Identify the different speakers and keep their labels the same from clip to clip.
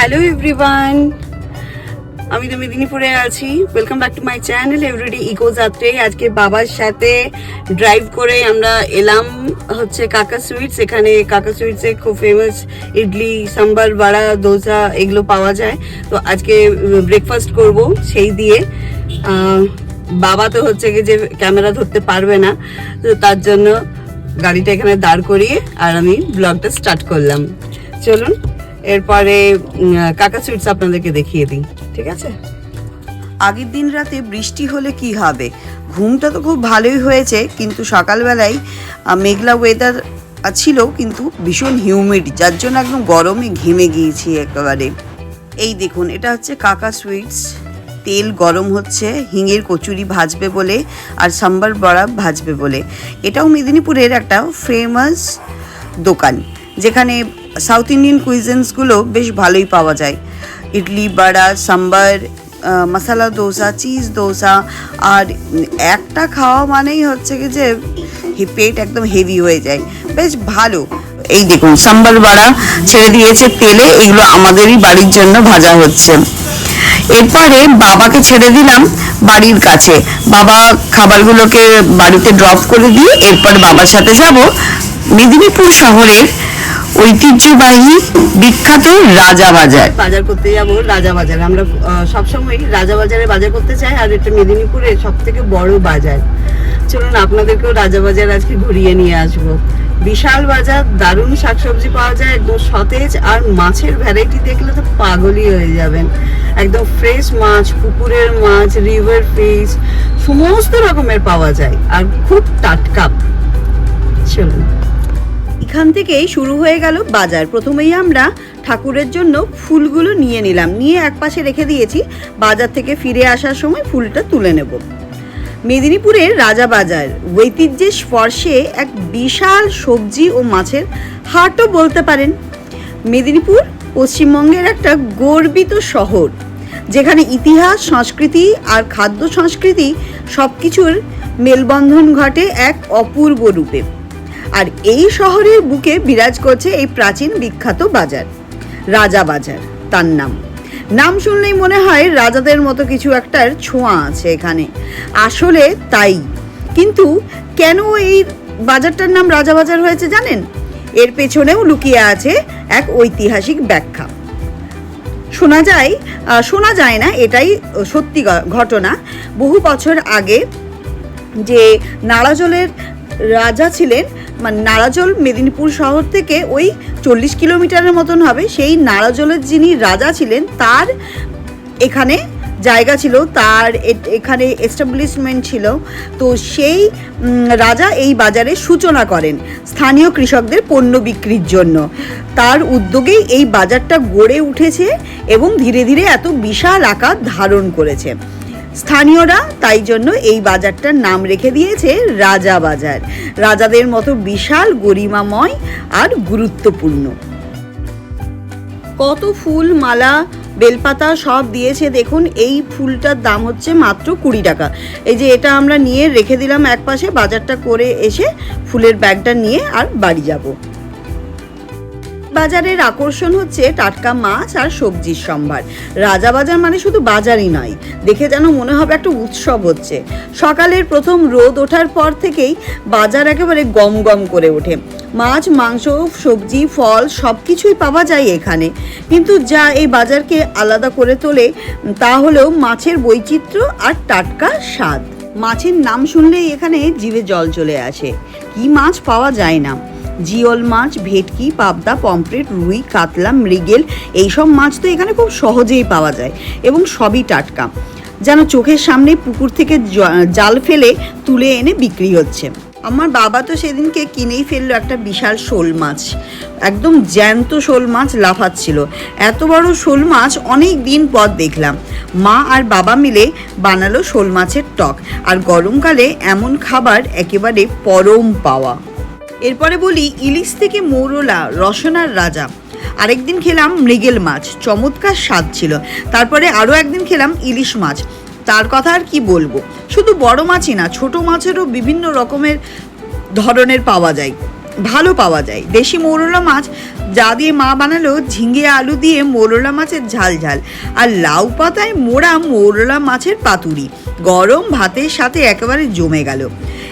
Speaker 1: Hello everyone আমি তো মেদিনীপুরে আছি। Welcome back to my channel everyday eco যাত্রে আজকে বাবার সাথে ড্রাইভ করে আমরা এলাম হচ্ছে কাকা সুইটস এখানে কাকা সুইটসে খুব ফেমাস ইডলি, সাম্বার, বড়া, দোসা এগুলো পাওয়া যায়। তো আজকে ব্রেকফাস্ট করব সেই দিয়ে। বাবা তো হচ্ছে যে ক্যামেরা ধরতে পারবে না, তো তার জন্য গাড়িটা এখানে দাঁড় করিয়ে আর আমি ব্লগটা স্টার্ট করলাম। চলুন। এরপরে কাকা সুইটস আপনাদেরকে দেখিয়ে দিই, ঠিক আছে?
Speaker 2: আগের দিন রাতে বৃষ্টি হলে কি হবে? ঘুমটা তো খুব ভালোই হয়েছে, কিন্তু সকালবেলায় মেঘলা ওয়েদার ছিল, কিন্তু ভীষণ হিউমিড যার জন্য একদম গরমে ঘেমে গিয়েছি একেবারে। এই দেখুন, এটা হচ্ছে কাকা সুইটস তেল গরম হচ্ছে, হিঙের কচুরি ভাজবে বলে, আর সাম্বার বড়া ভাজবে বলে। এটাও মেদিনীপুরের একটা ফেমাস দোকান। যেখানে সাউথ ইন্ডিয়ান কুইজেন্সগুলো বেশ ভালোই পাওয়া যায়। ইডলি, বড়া, সাম্বার মশালা দোসা চিজ দোসা, আর একটা খাওয়া মানেই হচ্ছে কি যে পেট একদম হেভি হয়ে যায়। বেশ ভালো। এই দেখুন, সাম্বার, বড়া ছেড়ে দিয়েছে তেলে, এগুলো আমাদেরই বাড়ির জন্য ভাজা হচ্ছে। এরপরে বাবাকে ছেড়ে দিলাম বাড়ির কাছে। বাবা খাবারগুলোকে বাড়িতে ড্রপ করে দিয়ে এরপর বাবার সাথে যাব মেদিনীপুর শহরের ঐতিহ্যবাহী বিখ্যাত রাজা বাজার।
Speaker 1: বাজার করতে যাব, রাজা বাজার। আমরা সবসময় রাজা বাজারে বাজার করতে চাই, আর এটা মেদিনীপুরের সব থেকে বড় বাজার। চলুন, আপনাদেরকেও রাজা বাজার আজকে ঘুরিয়ে নিয়ে আসব। বিশাল বাজার, দারুণ শাকসবজি পাওয়া যায়, একদম সতেজ আর মাছের ভ্যারাইটি দেখলে তো পাগলই হয়ে যাবেন। একদম ফ্রেশ মাছ, পুকুরের মাছ, রিভার ফিশ, সমস্ত রকমের পাওয়া যায়, আর খুব টাটকা। চলুন।
Speaker 2: এখান থেকেই শুরু হয়ে গেল বাজার। প্রথমেই আমরা ঠাকুরের জন্য ফুলগুলো নিয়ে নিলাম। নিয়ে একপাশে রেখে দিয়েছি। বাজার থেকে ফিরে আসার সময় ফুলটা তুলে নেব। মেদিনীপুরের রাজা বাজার। ঐতিহ্যের স্পর্শে এক বিশাল সবজি ও মাছের হাটও বলতে পারেন। মেদিনীপুর পশ্চিমবঙ্গের একটা গর্বিত শহর, যেখানে ইতিহাস, সংস্কৃতি আর খাদ্য সংস্কৃতি সব কিছুর মেলবন্ধন ঘটে এক অপূর্ব রূপে। আর এই শহরের বুকে বিরাজ করছে এই প্রাচীন বিখ্যাত বাজার, রাজা বাজার, তার নাম। নাম শুনলেই মনে হয় রাজাদের মতো কিছু একটার ছোঁয়া আছে এখানে। আসলে তাই। কিন্তু কেন এই বাজারটার নাম রাজা বাজার হয়েছে জানেন? এর পেছনেও লুকিয়ে আছে এক ঐতিহাসিক ব্যাখ্যা। শোনা যায় শোনা যায় না, এটাই সত্যি ঘটনা। বহু বছর আগে যে নাড়াজলের রাজা ছিলেন মানে নারাজল মেদিনীপুর শহর থেকে ওই চল্লিশ কিলোমিটারের মতন হবে। সেই নারাজলের যিনি রাজা ছিলেন, তার এখানে জায়গা ছিল, তার এখানে এস্টাবলিশমেন্ট ছিল। তো সেই রাজা এই বাজারে সূচনা করেন স্থানীয় কৃষকদের পণ্য বিক্রির জন্য। তার উদ্যোগেই এই বাজারটা গড়ে উঠেছে এবং ধীরে ধীরে এত বিশাল আকার ধারণ করেছে। স্থানীয়রা তাই জন্য এই বাজারটার নাম রেখে দিয়েছে রাজা বাজার। রাজাদের মতো বিশাল গরিমাময় আর গুরুত্বপূর্ণ। কত ফুল, মালা, বেলপাতা সব দিয়েছে, দেখুন, এই ফুলটার দাম হচ্ছে মাত্র কুড়ি টাকা। এই যে এটা আমরা নিয়ে রেখে দিলাম একপাশে, বাজারটা করে এসে ফুলের ব্যাগটা নিয়ে আর বাড়ি যাব। বাজারের আকর্ষণ হচ্ছে টাটকা মাছ আর সবজির সম্ভার। রাজা বাজার মানে শুধু বাজারই নয়, দেখে যেন মনে হবে একটা উৎসব হচ্ছে। সকালের প্রথম রোদ ওঠার পর থেকেই বাজার একেবারে গম গম করে ওঠে। মাছ, মাংস, সবজি, ফল সব কিছুই পাওয়া যায় এখানে। কিন্তু যা এই বাজারকে আলাদা করে তোলে, তা হলেও মাছের বৈচিত্র্য আর টাটকা স্বাদ। মাছের নাম শুনলেই এখানে জিভে জল চলে আসে। কি মাছ পাওয়া যায় না। জিওল মাছ, ভেটকি, পাবদা, পমফ্রেট, রুই, কাতলা, মৃগেল, এইসব মাছ তো এখানে খুব সহজেই পাওয়া যায় এবং সবই টাটকা। যেন চোখের সামনে পুকুর থেকে জাল ফেলে তুলে এনে বিক্রি হচ্ছে। আমার বাবা তো সেদিনকে কিনেই ফেলল একটা বিশাল শোল মাছ। একদম জ্যান্ত শোল মাছ লাফাচ্ছিল। এত বড় শোল মাছ অনেক দিন পর দেখলাম। মা আর বাবা মিলে বানালো শোল মাছের টক। আর গরমকালে এমন খাবার একেবারে পরম পাওয়া। এরপরে বলি ইলিশ থেকে মৌরলা, রসনার রাজা। আরেকদিন খেলাম মৃগেল মাছ, চমৎকার স্বাদ ছিল। তারপরে আরও একদিন খেলাম ইলিশ মাছ। তার কথা আর কি বলব? শুধু বড় মাছই না, ছোট মাছেরও বিভিন্ন রকমের ধরনের পাওয়া যায়। ভালো পাওয়া যায়। দেশি মৌরলা মাছ, যা দিয়ে মা বানালো ঝিঙে আলু দিয়ে মৌরলা মাছের ঝাল ঝাল। আর লাউ পাতায় মোড়া মৌরলা মাছের পাতুরি। গরম ভাতের সাথে একেবারে জমে গেল।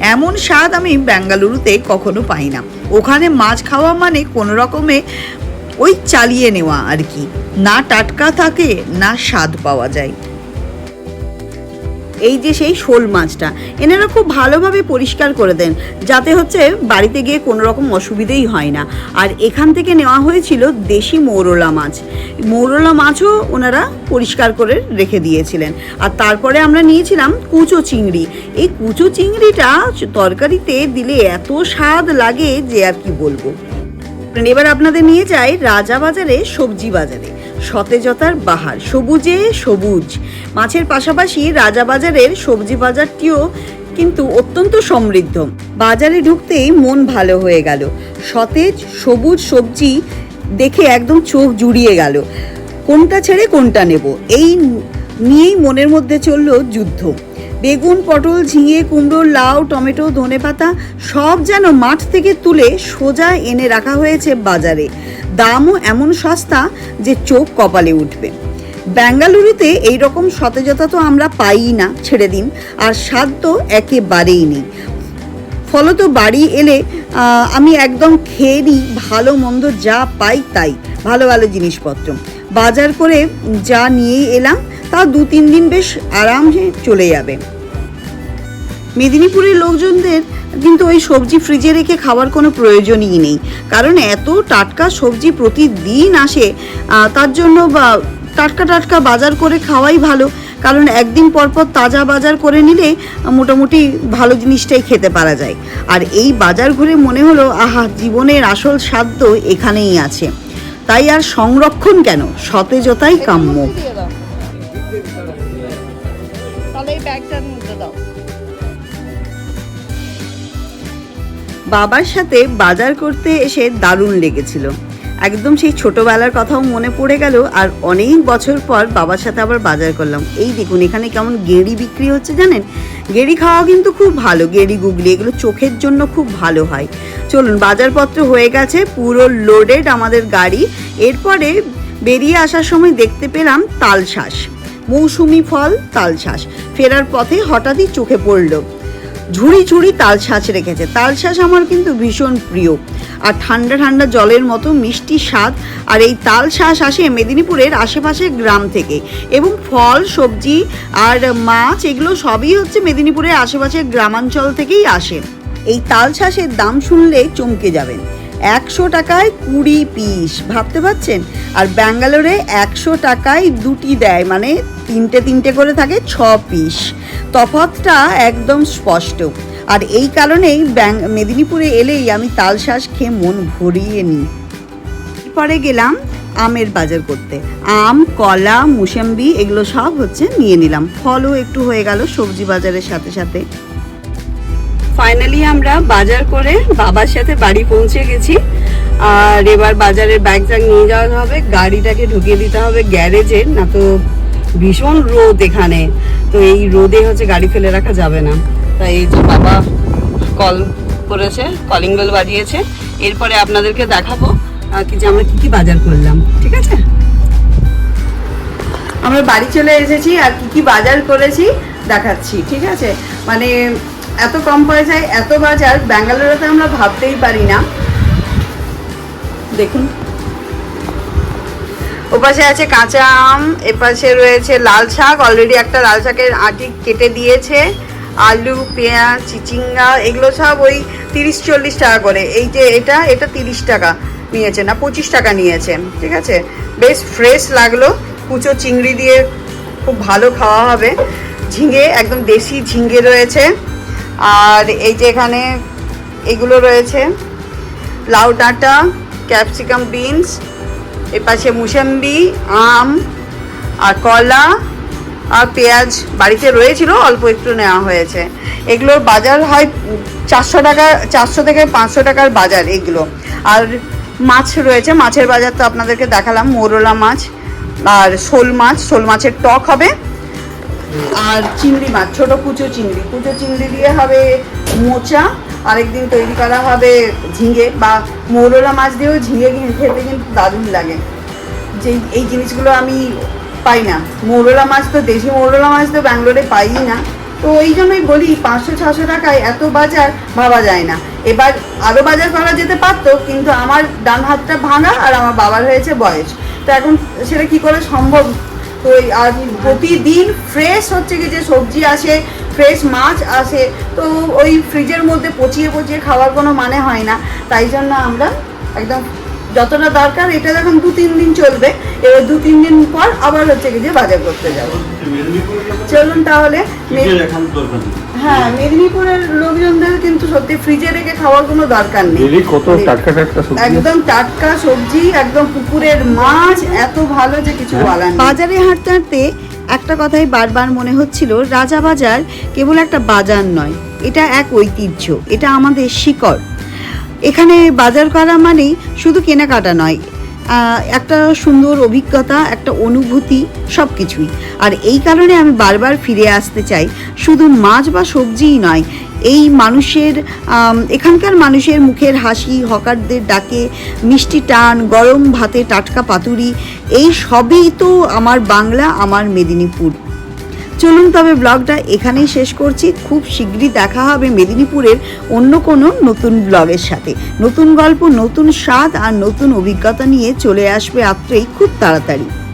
Speaker 2: এমন স্বাদ আমি বেঙ্গালুরুতে কখনো পাই না। ওখানে মাছ খাওয়া মানে কোনো রকমে ওই চালিয়ে নেওয়া আর কি। না টাটকা থাকে, না স্বাদ পাওয়া যায়। এই যে সেই শোল মাছটা, এনারা খুব ভালোভাবে পরিষ্কার করে দেন, যাতে হচ্ছে বাড়িতে গিয়ে কোনো রকম অসুবিধেই হয় না। আর এখান থেকে নেওয়া হয়েছিল দেশি মৌরলা মাছ। মৌরলা মাছও ওনারা পরিষ্কার করে রেখে দিয়েছিলেন। আর তারপরে আমরা নিয়েছিলাম কুচো চিংড়ি। এই কুচো চিংড়িটা তরকারিতে দিলে এত স্বাদ লাগে যে আর কি বলব। এবার আপনাদের নিয়ে যাই রাজা বাজারে সবজি বাজারে। সতেজতার বাহার, সবুজে সবুজ। মাছের পাশাপাশি রাজাবাজারের সবজি বাজারটিও কিন্তু অত্যন্ত সমৃদ্ধ। বাজারে ঢুকতেই মন ভালো হয়ে গেল। সতেজ, সবুজ সবজি দেখে একদম চোখ জুড়িয়ে গেল। কোনটা ছেড়ে কোনটা নেব? এই নিয়েই মনের মধ্যে চলল যুদ্ধ। বেগুন, পটল, ঝিঙে, কুমড়ো, লাউ, টমেটো, ধনেপাতা সব যেন মাঠ থেকে তুলে সোজা এনে রাখা হয়েছে বাজারে। দামও এমন সস্তা যে চোখ কপালে উঠবে। বেঙ্গালুরুতে এই রকম সতেজতা তো আমরা পাই না, ছেড়ে দিন। আর স্বাদ তো একেবারেই নেই। ফলত বাড়ি এলে আমি একদম খেয়ে নিই, ভালো মন্দ যা পাই তাই, ভালো ভালো জিনিসপত্র। বাজার করে যা নিয়ে এলাম তা দু তিন দিন বেশ আরামে চলে যাবে। মেদিনীপুরের লোকজনদের কিন্তু ওই সবজি ফ্রিজে রেখে খাওয়ার কোনো প্রয়োজনই নেই। কারণ এত টাটকা সবজি প্রতিদিন আসে তার জন্য বা টাটকা টাটকা বাজার করে খাওয়াই ভালো। কারণ একদিন পর পর তাজা বাজার করে নিলে মোটামুটি ভালো জিনিসটাই খেতে পারা যায়। আর এই বাজার ঘুরে মনে হলো, আহা, জীবনের আসল স্বাদ এখানেই আছে। তাই আর সংরক্ষণ কেন? সতেজতাই কাম্য। বাবার সাথে বাজার করতে এসে দারুণ লেগেছিল। একদম সেই ছোটবেলার কথাও মনে পড়ে গেল আর অনেক বছর পর বাবার সাথে আবার বাজার করলাম। এই দেখুন, এখানে কেমন গেড়ি বিক্রি হচ্ছে জানেন? গেড়ি খাওয়া কিন্তু খুব ভালো, গেড়ি গুগলি, এগুলো চোখের জন্য খুব ভালো হয়। চলুন, বাজারপত্র হয়ে গেছে, পুরো লোডেড আমাদের গাড়ি। এরপরে বেরিয়ে আসার সময় দেখতে পেলাম তালশাঁস। মৌসুমি ফল, তালশাঁস। ফেরার পথে হঠাৎই চোখে পড়ল। ঝুড়ি ঝুড়ি তাল শাঁস রেখেছে। তাল শাঁস আমার কিন্তু ভীষণ প্রিয়। আর ঠান্ডা ঠান্ডা জলের মতো মিষ্টি স্বাদ। আর এই তাল শাঁস আসে মেদিনীপুরের আশেপাশের গ্রাম থেকে। এবং ফল, সবজি আর মাছ, এগুলো সবই হচ্ছে মেদিনীপুরের আশেপাশের গ্রামাঞ্চল থেকেই আসে। এই তাল শাঁসের দাম শুনলে চমকে যাবেন। একশো টাকায় কুড়ি পিস। ভাবতে পারছেন? আর ব্যাঙ্গালোরে একশো টাকায় দুটি দেয়। মানে তিনটে তিনটে করে থাকে, ছ পিস। তফাতটা একদম স্পষ্ট। আর এই কারণেই ব্যাং, মেদিনীপুরে এলেই আমি তালশাঁস খেয়ে মন ভরিয়ে নিই। পরে গেলাম আমের বাজার করতে। আম, কলা, মুসাম্বি, এগুলো সব হচ্ছে নিয়ে নিলাম। ফলও একটু হয়ে গেল সবজি বাজারের সাথে সাথে।
Speaker 1: ফাইনালি আমরা বাজার করে বাবার সাথে বাড়ি পৌঁছে গেছি। আর এবার বাজারের ব্যাগ নিয়ে যাওয়া হবে, গাড়িটাকে ঢুকিয়ে দিতে হবে গ্যারেজে, না তো ভীষণ রোদ এখানে। তো এই রোদে হচ্ছে গাড়ি ফেলে রাখা যাবে না। তাই এই যে বাবা কল করেছে কলিং বেল বাজিয়েছে। এরপরে আপনাদেরকে দেখাবো কি যে আমরা কি কি বাজার করলাম, ঠিক আছে?
Speaker 2: আমরা বাড়ি চলে এসেছি আর কি কি বাজার করেছি দেখাচ্ছি, ঠিক আছে? মানে এত কম পয়সায় এত বাজার ব্যাঙ্গালোরেতে আমরা ভাবতেই পারি না। দেখুন। ওপাশে আছে কাঁচা আম, এপাশে রয়েছে লাল শাক অলরেডি একটা লাল শাকের আটি কেটে দিয়েছে, আলু, পেঁয়াজ, চিচিঙ্গা, এগুলো সব ওই তিরিশ, চল্লিশ টাকা করে। এই যে এটা এটা তিরিশ টাকা নিয়েছে না, পঁচিশ টাকা নিয়েছে, ঠিক আছে? বেশ ফ্রেশ লাগল, কুচো চিংড়ি দিয়ে খুব ভালো খাওয়া হবে। ঝিঙে, একদম দেশি ঝিঙে রয়েছে। আর এই যে এখানে এগুলো রয়েছে, লাউ ডাঁটা, ক্যাপসিকাম বিনস এপাশে মুসাম্বি, আম আর কলা আর পেঁয়াজ বাড়িতে রয়েছিল, অল্প একটু নেওয়া হয়েছে। এগুলোর বাজার হয় চারশো টাকা, চারশো থেকে পাঁচশো টাকার বাজার এগুলো। আর মাছ রয়েছে, মাছের বাজার তো আপনাদেরকে দেখালাম, মোরলা মাছ আর শোল মাছ, শোল মাছের টক হবে। আর চিংড়ি মাছ, ছোট কুচো চিংড়ি। কুচো চিংড়ি দিয়ে হবে মোচা
Speaker 3: আরেকদিন তৈরি করা হবে ঝিঙে বা মৌরলা মাছ দিয়েও ঝিঙে খেতে কিন্তু দারুণ লাগে। যে এই জিনিসগুলো আমি পাই না। মৌরলা মাছ তো, দেশি মৌরলা মাছ তো ব্যাঙ্গালোরে পাই না। তো ওই জন্যই বলি, পাঁচশো, ছশো টাকায় এত বাজার ভাবা যায় না। এবার আরও বাজার করা যেতে পারতো, কিন্তু আমার ডান হাতটা ভাঙা আর আমার বাবার হয়েছে বয়স। তো এখন সেটা কি করে সম্ভব? তো এই আর প্রতিদিন ফ্রেশ হচ্ছে কি যে সবজি আসে ফ্রেশ মাছ আসে তো ওই ফ্রিজের মধ্যে পচিয়ে পচিয়ে খাওয়ার কোনো মানে হয় না। তাই জন্য আমরা একদম যতটা দরকার এটা যখন দু তিন দিন চলবে এবার দু তিন দিন পর আবার হচ্ছে কি যে বাজার করতে যাব। চলুন তাহলে হ্যাঁ মেদিনীপুরের লোকজনদের কিন্তু সত্যি ফ্রিজে রেখে খাওয়ার কোনো দরকার নেই।
Speaker 4: ডেলি কত টাটকা টাটকা সবজি
Speaker 3: একদম টাটকা সবজি একদম পুকুরের মাছ এত ভালো যে কিছু বলার
Speaker 2: বাজারে হাঁটতে হাঁটতে একটা কথাই বারবার মনে হচ্ছিল, রাজা বাজার কেবল একটা বাজার নয়, এটা এক ঐতিহ্য, এটা আমাদের শিকড়। এখানে বাজার করা মানেই শুধু কেনাকাটা নয় একটা সুন্দর অভিজ্ঞতা, একটা অনুভূতি সব কিছুই আর এই কারণে আমি বারবার ফিরে আসতে চাই, শুধু মাছ বা সবজিই নয় এই মানুষের এখানকার মানুষের মুখের হাসি, হকারদের ডাকে, মিষ্টি টান, গরম ভাতে টাটকা পাতুরি, এই সবই তো আমার বাংলা, আমার মেদিনীপুর। চলুন তবে ব্লগটা এখানেই শেষ করছি। খুব শীঘ্রই দেখা হবে মেদিনীপুরের অন্য কোনো নতুন ব্লগের সাথে। নতুন গল্প, নতুন স্বাদ আর নতুন অভিজ্ঞতা নিয়ে চলে আসবে আত্রেই খুব তাড়াতাড়ি।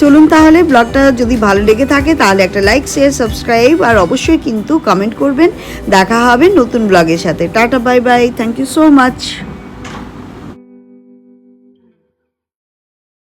Speaker 2: চলুন তাহলে ব্লগটা যদি ভালো লেগে থাকে, তাহলে একটা লাইক শেয়ার সাবস্ক্রাইব আর অবশ্যই কিন্তু কমেন্ট করবেন। দেখা হবে নতুন ব্লগের সাথে। Tata bye bye thank you so much